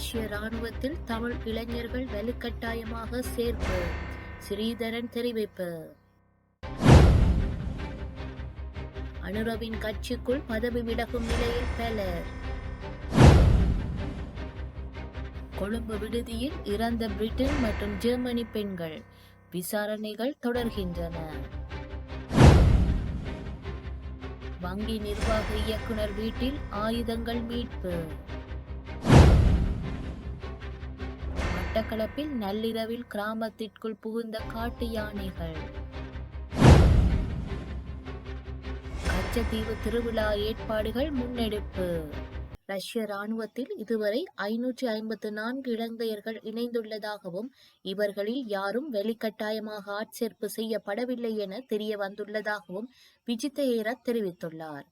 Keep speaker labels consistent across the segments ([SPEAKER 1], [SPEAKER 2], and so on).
[SPEAKER 1] ரஷ்ய ராணுவத்தில் தமிழ் இளைஞர்கள் வலுக்கட்டாயமாக சேர்ப்பு. ஸ்ரீதரன் தெரிவிப்பு. அனுரவின் கட்சிக்குள் பதவி விலகும் நிலையில் பலர். கொழும்பு விடுதியில் இறந்த பிரிட்டன் மற்றும் ஜெர்மனி பெண்கள் விசாரணைகள் தொடர்கின்றன. வங்கி நிர்வாக இயக்குனர் வீட்டில் ஆயுதங்கள் மீட்பு. மட்டக்களப்பில் நள்ளிரவில் கிராமத்திற்குள் புகுந்த காட்டு யானைகள். கச்சத்தீவு திருவிழா ஏற்பாடுகள் முன்னெடுப்பு. ரஷ்ய ராணுவத்தில் இதுவரை ஐநூற்றி ஐம்பத்து நான்கு இலங்கையர்கள் இணைந்துள்ளதாகவும் இவர்களில் யாரும் வெளிக்கட்டாயமாக ஆட்சேர்ப்பு செய்யப்படவில்லை என தெரிய வந்துள்ளதாகவும் விஜித்த ஏரத் தெரிவித்துள்ளார்.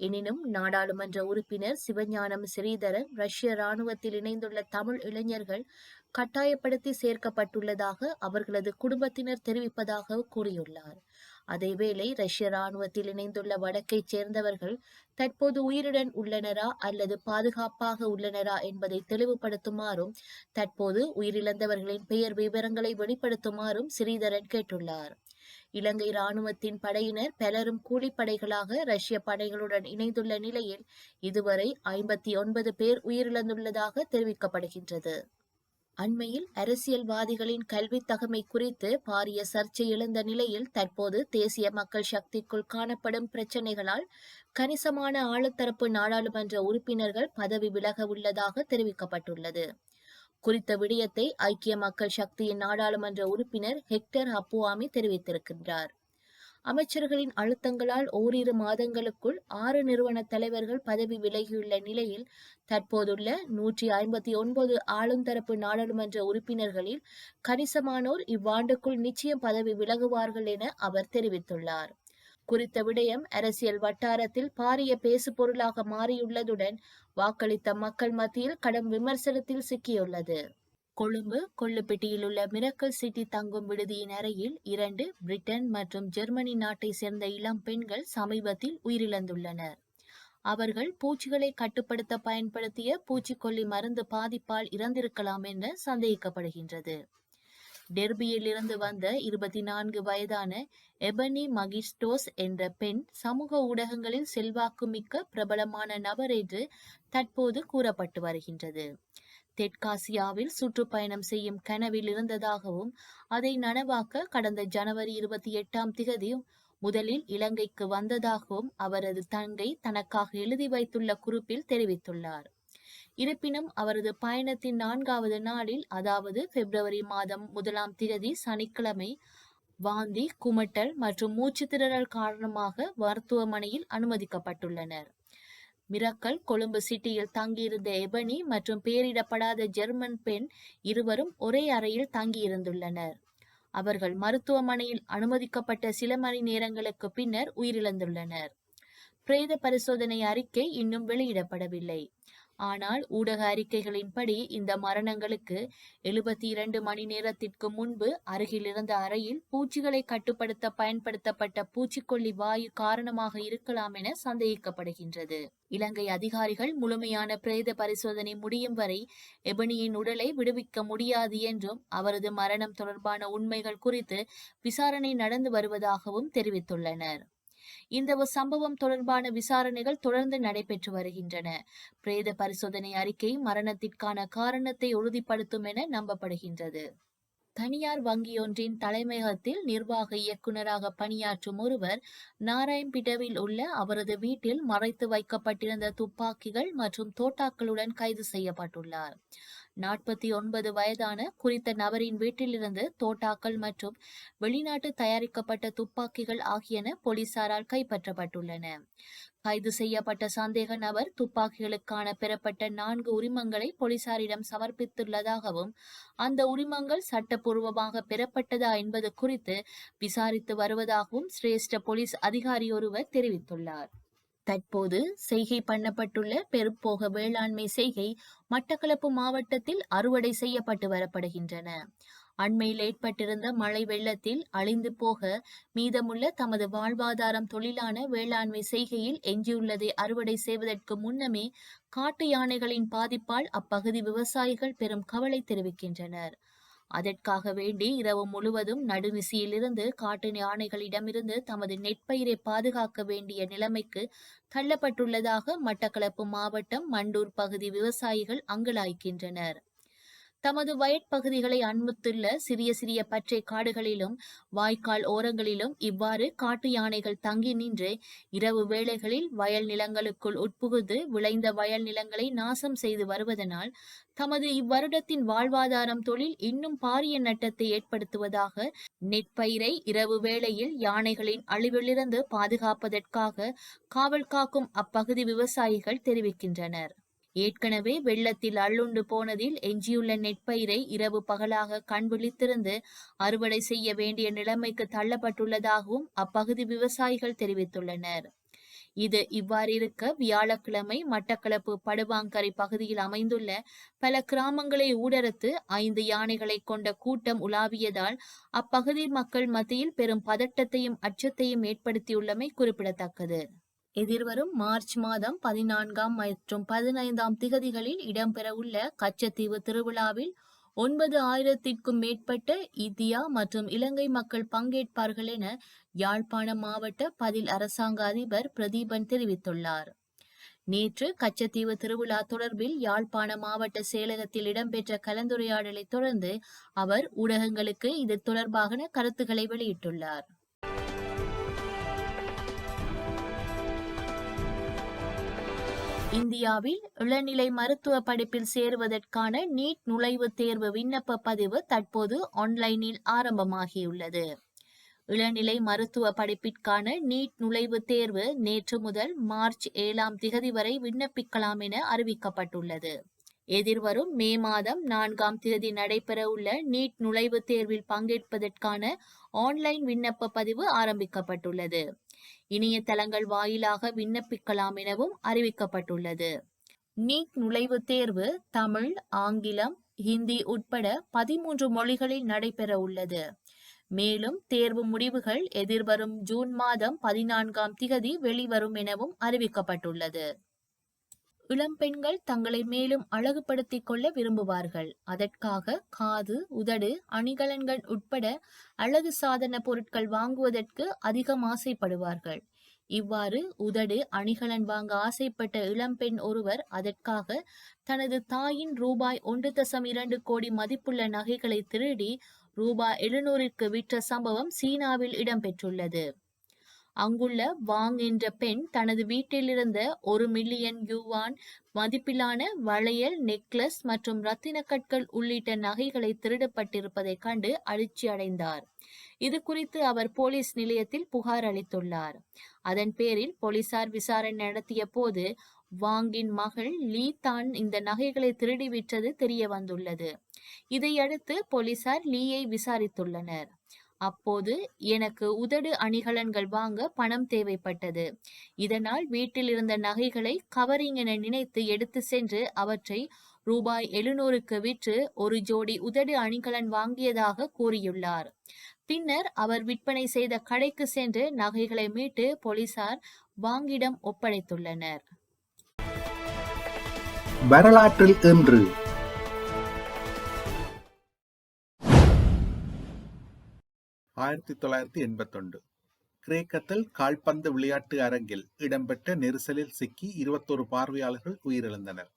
[SPEAKER 1] எனினும் நாடாளுமன்ற உறுப்பினர் சிவஞானம் ஸ்ரீதரன் ரஷ்ய ராணுவத்தில் இணைந்துள்ள தமிழ் இளைஞர்கள் கட்டாயப்படுத்தி சேர்க்கப்பட்டுள்ளதாக அவர்களது குடும்பத்தினர் தெரிவிப்பதாக கூறியுள்ளார். அதேவேளை ரஷ்ய ராணுவத்தில் இணைந்துள்ள வடக்கைச் சேர்ந்தவர்கள் தற்போது உயிருடன் உள்ளனரா அல்லது பாதுகாப்பாக உள்ளனரா என்பதை தெளிவுபடுத்துமாறும் தற்போது உயிரிழந்தவர்களின் பெயர் விவரங்களை வெளிப்படுத்துமாறும் ஸ்ரீதரன் கேட்டுள்ளார். இலங்கை ராணுவத்தின் படையினர் பலரும் கூலிப்படைகளாக ரஷ்ய படைகளுடன் இணைந்துள்ள நிலையில் இதுவரை ஐம்பத்தி ஒன்பது பேர் உயிரிழந்துள்ளதாக தெரிவிக்கப்படுகின்றது. அண்மையில் அரசியல்வாதிகளின் கல்வி தகமை குறித்து பாரிய சர்ச்சை எழுந்த நிலையில் தற்போது தேசிய மக்கள் சக்திக்குள் காணப்படும் பிரச்சினைகளால் கணிசமான ஆளுத்தரப்பு நாடாளுமன்ற உறுப்பினர்கள் பதவி விலக உள்ளதாக தெரிவிக்கப்பட்டுள்ளது. குறித்த விடயத்தை ஐக்கிய மக்கள் சக்தியின் நாடாளுமன்ற உறுப்பினர் ஹெக்டர் அப்புவாமி தெரிவித்திருக்கின்றார். அமைச்சர்களின் அழுத்தங்களால் ஓரிரு மாதங்களுக்குள் ஆறு நிறுவன தலைவர்கள் பதவி விலகியுள்ள நிலையில் தற்போதுள்ள நூற்றி ஐம்பத்தி ஒன்பது ஆளும் தரப்பு நாடாளுமன்ற உறுப்பினர்களில் கணிசமானோர் இவ்வாண்டுக்குள் நிச்சயம் பதவி விலகுவார்கள் என அவர் தெரிவித்துள்ளார். குறித்த விடயம் அரசியல் வட்டாரத்தில் பாரிய பேசு பொருளாக மாறியுள்ளதுடன் வாக்களித்த மக்கள் மத்தியில் கடும் விமர்சனத்தில் சிக்கியுள்ளது. கொழும்பு கொள்ளுப்பட்டியில் உள்ள மிரக்கல் சிட்டி தங்கும் விடுதியின் அறையில் இரண்டு பிரிட்டன் மற்றும் ஜெர்மனி நாட்டை சேர்ந்த இளம் பெண்கள் சமீபத்தில் உயிரிழந்துள்ளனர். அவர்கள் பூச்சிகளை கட்டுப்படுத்த பயன்படுத்திய பூச்சிக்கொல்லி மருந்து பாதிப்பால் இறந்திருக்கலாம் என சந்தேகிக்கப்படுகின்றது டெர்பியில் இருந்து வந்த இருபத்தி நான்கு வயதான எபனி மகிஸ்டோஸ் என்ற பெண் சமூக ஊடகங்களில் செல்வாக்குமிக்க பிரபலமான நபர் என்று தற்போது கூறப்பட்டு வருகின்றது. தெற்காசியாவில் சுற்றுப்பயணம் செய்யும் கனவில் இருந்ததாகவும் அதை நனவாக்க கடந்த ஜனவரி இருபத்தி எட்டாம் திகதி முதலில் இலங்கைக்கு வந்ததாகவும் அவரது தங்கை தனக்காக எழுதி வைத்துள்ள குறிப்பில் தெரிவித்துள்ளார். இருப்பினும் அவரது பயணத்தின் நான்காவது நாளில் அதாவது பிப்ரவரி மாதம் முதலாம் திகதி சனிக்கிழமை வாந்தி குமட்டல் மற்றும் மூச்சு மூச்சுத்திணறல் காரணமாக மருத்துவமனையில் அனுமதிக்கப்பட்டுள்ளனர். மிரக்கல் கொழும்பு சிட்டியில் தங்கியிருந்த எபனி மற்றும் பெயரிடப்படாத ஜெர்மன் பெண் இருவரும் ஒரே அறையில் தங்கியிருந்துள்ளனர். அவர்கள் மருத்துவமனையில் அனுமதிக்கப்பட்ட சில மணி நேரங்களுக்கு பின்னர் உயிரிழந்துள்ளனர். பிரேத பரிசோதனை அறிக்கை இன்னும் வெளியிடப்படவில்லை. ஆனால் ஊடக அறிக்கைகளின்படி இந்த மரணங்களுக்கு எழுபத்தி இரண்டு மணி நேரத்திற்கு முன்பு அருகில் இருந்த அறையில் பூச்சிகளை கட்டுப்படுத்த பயன்படுத்தப்பட்ட பூச்சிக்கொல்லி வாயு காரணமாக இருக்கலாம் என சந்தேகிக்கப்படுகின்றது. இலங்கை அதிகாரிகள் முழுமையான பிரேத பரிசோதனை முடியும் வரை எபனியின் உடலை விடுவிக்க முடியாது என்றும் அவரது மரணம் தொடர்பான உண்மைகள் குறித்து விசாரணை நடந்து வருவதாகவும் தெரிவித்துள்ளனர். இந்த சம்பவம் தொடர்பான விசாரணைகள் தொடர்ந்து நடைபெற்று வருகின்றன. பிரேத பரிசோதனை அறிக்கை மரணத்திற்கான காரணத்தை உறுதிப்படுத்தும் என நம்பப்படுகின்றது. தனியார் வங்கியொன்றின் தலைமையகத்தில் நிர்வாக இயக்குநராக பணியாற்றும் ஒருவர் நாராயண்பிடவில் உள்ள அவரது வீட்டில் மறைத்து வைக்கப்பட்டிருந்த துப்பாக்கிகள் மற்றும் தோட்டாக்களுடன் கைது செய்யப்பட்டுள்ளார். நாற்பத்தி ஒன்பது வயதான குறித்த நபரின் வீட்டிலிருந்து தோட்டாக்கள் மற்றும் வெளிநாட்டு தயாரிக்கப்பட்ட துப்பாக்கிகள் ஆகியன போலீசாரால் கைப்பற்றப்பட்டுள்ளன. கைது செய்யப்பட்ட சந்தேக நபர் துப்பாக்கிகளுக்கான பெறப்பட்ட நான்கு உரிமங்களை போலீசாரிடம் சமர்ப்பித்துள்ளதாகவும் அந்த உரிமங்கள் சட்டப்பூர்வமாக பெறப்பட்டதா என்பது குறித்து விசாரித்து வருவதாகவும் சிரேஷ்ட போலீஸ் அதிகாரி ஒருவர் தெரிவித்துள்ளார். தற்போது செய்கை பண்ணப்பட்டுள்ள பெருப்போக வேளாண்மை செய்கை மட்டக்களப்பு மாவட்டத்தில் அறுவடை செய்யப்பட்டு வரப்படுகின்றன. அண்மையில் ஏற்பட்டிருந்த மழை வெள்ளத்தில் அழிந்து போக மீதமுள்ள தமது வாழ்வாதாரம் தொழிலான வேளாண்மை செய்கையில் எஞ்சியுள்ளதை அறுவடை செய்வதற்கு முன்னமே காட்டு யானைகளின் பாதிப்பால் அப்பகுதி விவசாயிகள் பெரும் கவலை தெரிவிக்கின்றனர். அதற்காக வேண்டி இரவு முழுவதும் நடுநிசியிலிருந்து காட்டு யானைகளிடமிருந்து தமது நெற்பயிரை பாதுகாக்க வேண்டிய நிலைமைக்கு தள்ளப்பட்டுள்ளதாக மட்டக்களப்பு மாவட்டம் மண்டூர் பகுதி விவசாயிகள் அங்கலாய்க்கின்றனர். தமது வயற்பகுதிகளை அண்மித்துள்ள சிறிய சிறிய பச்சை காடுகளிலும் வாய்க்கால் ஓரங்களிலும் இவ்வாறு காட்டு யானைகள் தங்கி நின்று இரவு வேளைகளில் வயல் நிலங்களுக்குள் உட்புகுந்து விளைந்த வயல் நிலங்களை நாசம் செய்து வருவதனால் தமது இவ்வருடத்தின் வாழ்வாதாரம் தொழில் இன்னும் பாரிய நட்டத்தை ஏற்படுத்துவதாக நெற்பயிரை இரவு வேளையில் யானைகளின் அழிவிலிருந்து பாதுகாப்பதற்காக காவல் காக்கும் அப்பகுதி விவசாயிகள் தெரிவிக்கின்றனர். ஏற்கனவே வெள்ளத்தில் அள்ளுண்டு போனதில் எஞ்சியுள்ள நெற்பயிரை இரவு பகலாக கண் விழித்திருந்து அறுவடை செய்ய வேண்டிய நிலைமைக்கு தள்ளப்பட்டுள்ளதாகவும் அப்பகுதி விவசாயிகள் தெரிவித்துள்ளனர். இது இவ்வாறிருக்க வியாழக்கிழமை மட்டக்களப்பு படுவாங்கரை பகுதியில் அமைந்துள்ள பல கிராமங்களை ஊடறுத்து ஐந்து யானைகளை கொண்ட கூட்டம் உலாவியதால் அப்பகுதி மக்கள் மத்தியில் பெரும் பதட்டத்தையும் அச்சத்தையும் ஏற்படுத்தியுள்ளமை குறிப்பிடத்தக்கது. எதிர்வரும் மார்ச் மாதம் பதினான்காம் மற்றும் பதினைந்தாம் திகதிகளில் இடம்பெறவுள்ள கச்சத்தீவு திருவிழாவில் ஒன்பது ஆயிரத்திற்கும் மேற்பட்ட இந்தியா மற்றும் இலங்கை மக்கள் பங்கேற்பார்கள் என யாழ்ப்பாணம் மாவட்ட பதில் அரசாங்க அதிபர் பிரதீபன் தெரிவித்துள்ளார். நேற்று கச்சத்தீவு திருவிழா தொடர்பில் யாழ்ப்பாண மாவட்ட செயலகத்தில் இடம்பெற்ற கலந்துரையாடலை தொடர்ந்து அவர் ஊடகங்களுக்கு இது தொடர்பான கருத்துக்களை வெளியிட்டுள்ளார். இந்தியாவில் இளநிலை மருத்துவ படிப்பில் சேருவதற்கான நீட் நுழைவுத் தேர்வு விண்ணப்ப பதிவு தற்போது ஆன்லைனில் ஆரம்பமாகியுள்ளது. இளநிலை மருத்துவ படிப்பிற்கான நீட் நுழைவுத் தேர்வு நேற்று முதல் மார்ச் ஏழாம் திகதி வரை விண்ணப்பிக்கலாம் என அறிவிக்கப்பட்டுள்ளது. எதிர்வரும் மே மாதம் நான்காம் தேதி நடைபெறவுள்ள நீட் நுழைவுத் தேர்வில் பங்கேற்பதற்கான ஆன்லைன் விண்ணப்ப பதிவு ஆரம்பிக்கப்பட்டுள்ளது. இணையதளங்கள் வாயிலாக விண்ணப்பிக்கலாம் எனவும் அறிவிக்கப்பட்டுள்ளது. நீட் நுழைவுத் தேர்வு தமிழ் ஆங்கிலம் ஹிந்தி உட்பட பதிமூன்று மொழிகளில் நடைபெற உள்ளது. மேலும் தேர்வு முடிவுகள் எதிர்வரும் ஜூன் மாதம் பதினான்காம் திகதி வெளிவரும் எனவும் அறிவிக்கப்பட்டுள்ளது. இளம்பெண்கள் தங்களை மேலும் அழகுபடுத்திக் கொள்ள விரும்புவார்கள். அதற்காக காது உதடு அணிகலன்கள் உட்பட அழகு சாதன பொருட்கள் வாங்குவதற்கு அதிகம் ஆசைப்படுவார்கள். இவ்வாறு உதடு அணிகலன் வாங்க ஆசைப்பட்ட இளம்பெண் ஒருவர் அதற்காக தனது தாயின் ரூபாய் ஒன்று தசம் இரண்டு கோடி மதிப்புள்ள நகைகளை திருடி ரூபாய் எழுநூறிற்கு விற்ற சம்பவம் சீனாவில் இடம்பெற்றுள்ளது. அங்குள்ள வாங் என்ற பெண் தனது வீட்டிலிருந்த ஒரு மில்லியன் யூவான் மதிப்பிலான வளையல் நெக்லஸ் மற்றும் ரத்தினக்கற்கள் உள்ளிட்ட நகைகளை திருடப்பட்டிருப்பதைக் கண்டு அதிர்ச்சி அடைந்தார். இது குறித்து அவர் போலீஸ் நிலையத்தில் புகார் அளித்துள்ளார். அதன் பேரில் போலீசார் விசாரணை நடத்திய போது வாங்கின் மகள் லீ தான் இந்த நகைகளை திருடி விற்றது தெரிய வந்துள்ளது இதையடுத்து போலீசார் லீயை விசாரித்துள்ளனர். அப்போது எனக்கு உதடு அணிகலன்கள் வாங்க பணம் தேவைப்பட்டது. இதனால் வீட்டில் இருந்த நகைகளை கவரிங் என நினைத்து எடுத்து சென்று அவற்றை ரூபாய் எழுநூறுக்கு விற்று ஒரு ஜோடி உதடு அணிகலன் வாங்கியதாக கூறியுள்ளார். பின்னர் அவர் விற்பனை செய்த கடைக்கு சென்று நகைகளை மீட்டு போலீசார் வாங்கிடம் ஒப்படைத்துள்ளனர்.
[SPEAKER 2] வரலாற்றில் இன்று ஆயிரத்தி தொள்ளாயிரத்தி எண்பத்தொன்று. கிரேக்கத்தில் கால்பந்து விளையாட்டு அரங்கில் இடம்பெற்ற நெரிசலில் சிக்கி இருபத்தொரு பார்வையாளர்கள் உயிரிழந்தனர்.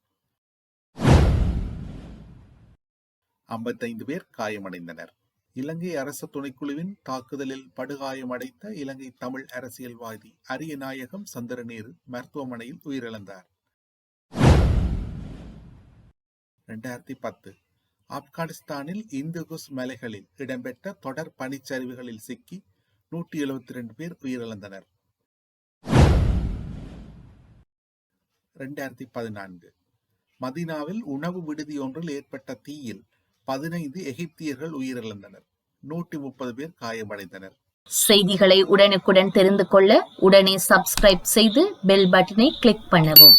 [SPEAKER 2] ஐம்பத்தைந்து பேர் காயமடைந்தனர். இலங்கை அரசு துணைக்குழுவின் தாக்குதலில் படுகாயமடைந்த இலங்கை தமிழ் அரசியல்வாதி அரியநாயகம் சந்திரநேரு மருத்துவமனையில் உயிரிழந்தார். இரண்டாயிரத்தி பத்து. ஆப்கானிஸ்தானில் இந்துகுஸ் மலைகளில் இடம்பெற்ற தொடர் பனிச்சரிவுகளில் சிக்கி நூற்றி எழுபத்தி ரெண்டு பேர் உயிரிழந்தனர். இரண்டாயிரத்தி பதினான்கு. மதினாவில் உணவு விடுதி ஒன்றில் ஏற்பட்ட தீயில் பதினைந்து எகிப்தியர்கள் உயிரிழந்தனர். நூற்றி முப்பது பேர் காயமடைந்தனர்.
[SPEAKER 1] செய்திகளை உடனுக்குடன் தெரிந்து கொள்ள உடனே சப்ஸ்கிரைப் செய்து பெல் பட்டனை கிளிக் பண்ணவும்.